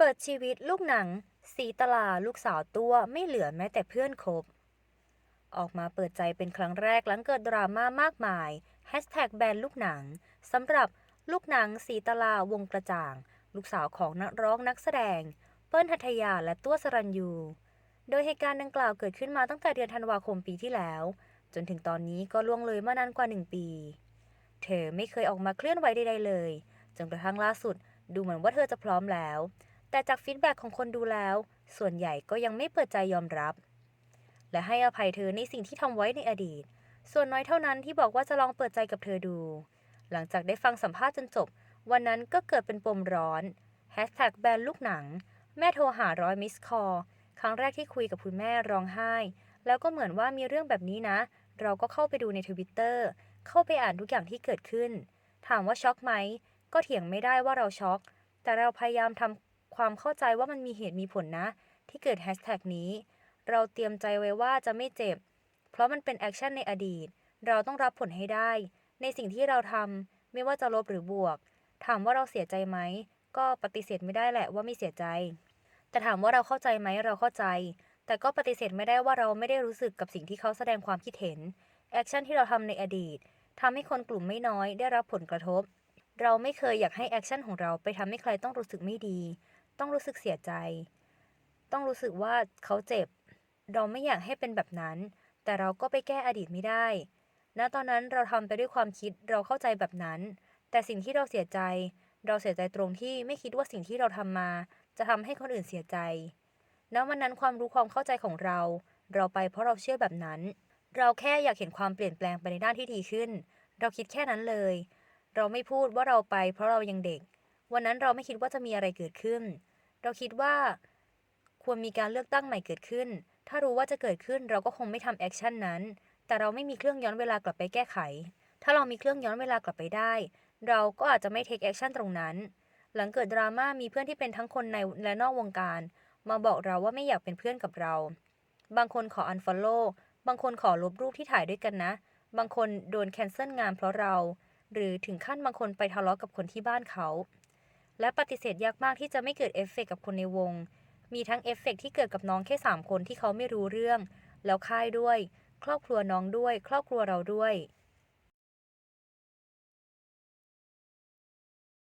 เปิดชีวิตลูกหนัง สีตลาลูกสาวตัวไม่เหลือแม้แต่เพื่อนคบ ออกมาเปิดใจเป็นครั้งแรกหลังเกิดดราม่ามากมายแฮชแท็กแบนลูกหนังสำหรับลูกหนังสีตลาวงกระจ่าง ลูกสาวของนักร้องนักแสดง เปิ้ลหัทยาและตัวสรัญยู โดยเหตุการณ์ดังกล่าวเกิดขึ้นมาตั้งแต่เดือนธันวาคมปีที่แล้ว จนถึงตอนนี้ก็ล่วงเลยมานานกว่าหนึ่งปี เธอไม่เคยออกมาเคลื่อนไหวใดๆเลยจนกระทั่งล่าสุดดูเหมือนว่าเธอจะพร้อมแล้ว แต่จากฟีดแบ็กของคนดูแล้ว ส่วนใหญ่ก็ยังไม่เปิดใจยอมรับ และให้อภัยเธอในสิ่งที่ทำไว้ในอดีต ส่วนน้อยเท่านั้นที่บอกว่าจะลองเปิดใจกับเธอดู หลังจากได้ฟังสัมภาษณ์จนจบ วันนั้นก็เกิดเป็นปมร้อนแฮชแท็กแบนลูกหนัง แม่โทรหาร้อยมิสคอครั้งแรกที่คุยกับคุณแม่ร้องไห้ แล้วก็เหมือนว่ามีเรื่องแบบนี้นะ เราก็เข้าไปดูในทวิตเตอร์เข้าไปอ่านทุกอย่างที่เกิดขึ้น ถามว่าช็อกไหม ก็เถียงไม่ได้ว่าเราช็อก แต่เราพยายามทำ ความเข้าใจว่ามันมีเหตุมีผลนะ ที่เกิดแฮชแท็กนี้ เราเตรียมใจไว้ว่าจะไม่เจ็บ เพราะมันเป็นแอคชั่นในอดีต เราต้องรับผลให้ได้ ในสิ่งที่เราทำไม่ว่าจะลบหรือบวก ถามว่าเราเสียใจไหม ก็ปฏิเสธไม่ได้แหละว่าไม่เสียใจ แต่ถามว่าเราเข้าใจไหมเราเข้าใจ แต่ก็ปฏิเสธไม่ได้ว่าเราไม่ได้รู้สึกกับสิ่งที่เขาแสดงความคิดเห็นแอคชั่นที่เราทำในอดีตทำให้คนกลุ่มไม่น้อยได้รับผลกระทบ เราไม่เคยอยากให้แอคชั่นของเราไปทำให้ใครต้องรู้สึกไม่ดี ต้องรู้สึกเสียใจ ต้องรู้สึกว่าเขาเจ็บ เราไม่อยากให้เป็นแบบนั้น แต่เราก็ไปแก้อดีตไม่ได้ ณ ตอนนั้นเราทำไปด้วยความคิดเราเข้าใจแบบนั้น แต่สิ่งที่เราเสียใจ เราเสียใจตรงที่ไม่คิดว่าสิ่งที่เราทำมา จะทำให้คนอื่นเสียใจ ณ วันนั้นความรู้ความเข้าใจของเรา เราไปเพราะเราเชื่อแบบนั้น เราแค่อยากเห็นความเปลี่ยนแปลงไปในด้านที่ดีขึ้น เราคิดแค่นั้นเลย เราไม่พูดว่าเราไปเพราะเรายังเด็ก วันนั้นเราไม่คิดว่าจะมีอะไรเกิดขึ้น เราคิดว่าควรมีการเลือกตั้งใหม่เกิดขึ้น ถ้ารู้ว่าจะเกิดขึ้นเราก็คงไม่ทำแอคชั่นนั้น แต่เราไม่มีเครื่องย้อนเวลากลับไปแก้ไข ถ้าเรามีเครื่องย้อนเวลากลับไปได้ เราก็อาจจะไม่เทคแอคชั่นตรงนั้น หลังเกิดดราม่ามีเพื่อนที่เป็นทั้งคนในและนอกวงการ มาบอกเราว่าไม่อยากเป็นเพื่อนกับเรา บางคนขอ unfollow บางคนขอลบรูปที่ถ่ายด้วยกันนะ บางคนโดนแคนเซิลงานเพราะเรา หรือถึงขั้นบางคนไปทะเลาะกับคนที่บ้านเขา และปฏิเสธยากมากที่จะไม่เกิดเอฟเฟกต์กับคนในวง มีทั้งเอฟเฟกต์ที่เกิดกับน้องแค่ 3 คนที่เขาไม่รู้เรื่อง แล้วค่ายด้วย ครอบครัวน้องด้วย ครอบครัวเราด้วย